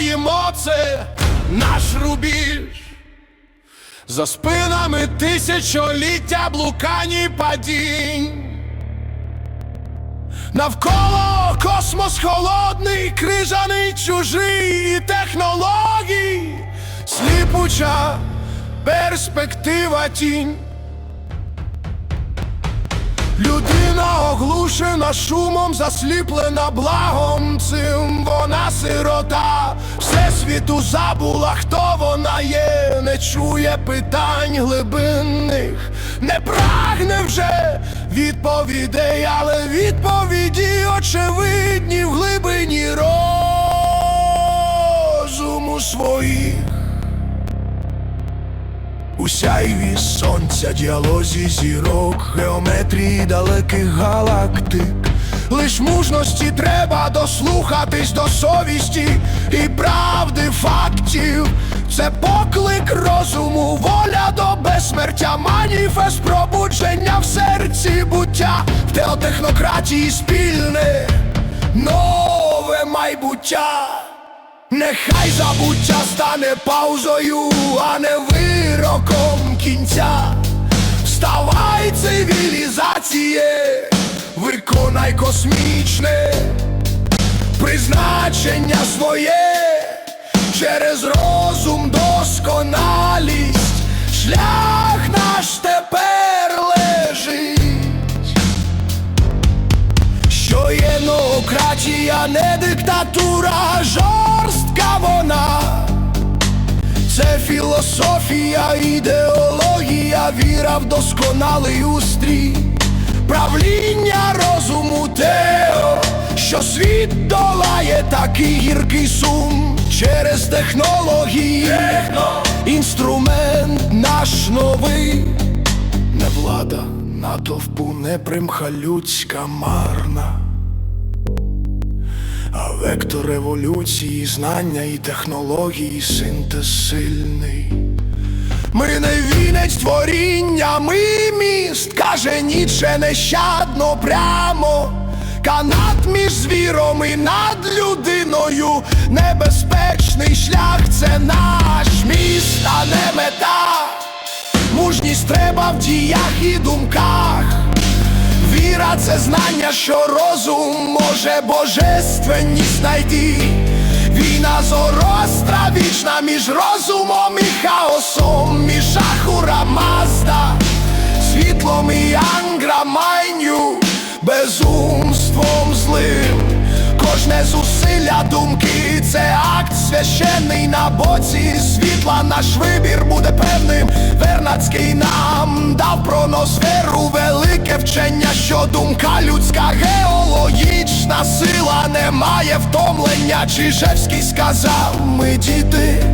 Ми на розломі епох стоїмо, це наш рубіж. За спинами тисячоліття блукань і падінь. Навколо космос холодний, крижаний, чужий і технологій, сліпуча перспектива тінь. Людина оглушена шумом, засліплена благом цим вона сирота, Всесвіту забула, хто вона є, не чує питань глибинних, не прагне вже відповідей, але відповіді очевидні в глибині розуму своїх. У сяйві сонця, діалозі зірок, геометрії далеких галактик. Лиш мужності треба дослухатись до совісті і правди фактів. Це поклик розуму, воля до безсмертя, маніфест пробудження в серці буття, в теотехнократії спільне нове майбуття. Нехай забуття стане паузою, а не вироком кінця. Вставай, цивілізаціє, виконай космічне призначення своє через розум досконалість, шлях наш тепер лежить. Що є ноократія, не диктатура, жорстка вона. Це філософія, ідеологія, віра в досконалий устрій, правління розуму тео, що світ долає такий гіркий сум. Через технології, інструмент наш новий. Не влада натовпу, не примха людська марна, а вектор еволюції, знання і технології синтез сильний. Ми не вінець творіння, ми міст, каже Ніче нещадно прямо. Канат між звіром і над людиною, небезпечний шлях це наш міст, а не мета. Мужність треба в діях і думках. Віра це знання, що розум може божественність знайти. Війна зоростра вічна між розумом і хаосом, між Ахура Мазда, світлом і Ангра Майню, безумством злим. Кожне зусилля думки це акт священний на боці світла. Наш вибір буде певним. Вернацький нам дав про носферу велике вчення, що думка людська геологічна сила не має втомлення. Чижевський сказав, ми діти.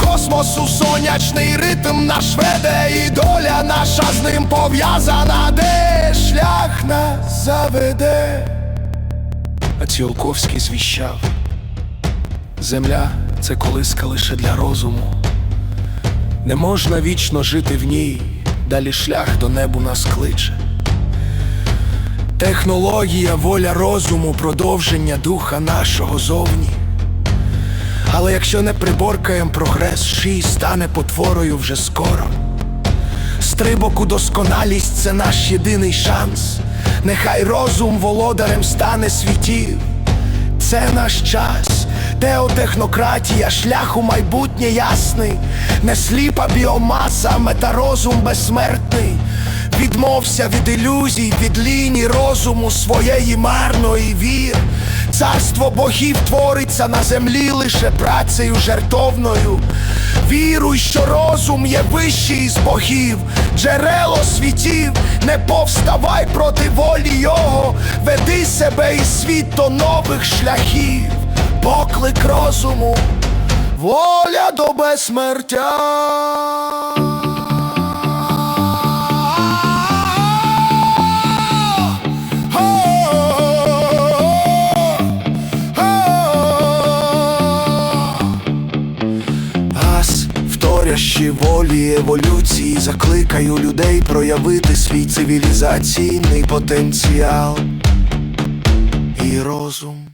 Космосу сонячний ритм наш веде, і доля наша з ним пов'язана, де шлях нас заведе. А Ціолковський звіщав Земля це колиска лише для розуму. Не можна вічно жити в ній, далі шлях до небу нас кличе. Технологія, воля розуму, продовження духа нашого зовні. Але якщо не приборкаєм прогрес, ший стане потворою вже скоро. Стрибок у досконалість це наш єдиний шанс. Нехай розум володарем стане світів. Це наш час, теотехнократія, шлях у майбутнє ясний, не сліпа біомаса, метарозум безсмертний. Відмовся від ілюзій, від ліній розуму своєї марної вір. Царство богів твориться на землі лише працею жертовною. Віруй, що розум є вищий з богів, джерело світів, не повставай проти волі його, веди себе і світ до нових шляхів, поклик розуму, воля до безсмертя. Вторящі волі еволюції, закликаю людей проявити свій цивілізаційний потенціал і розум.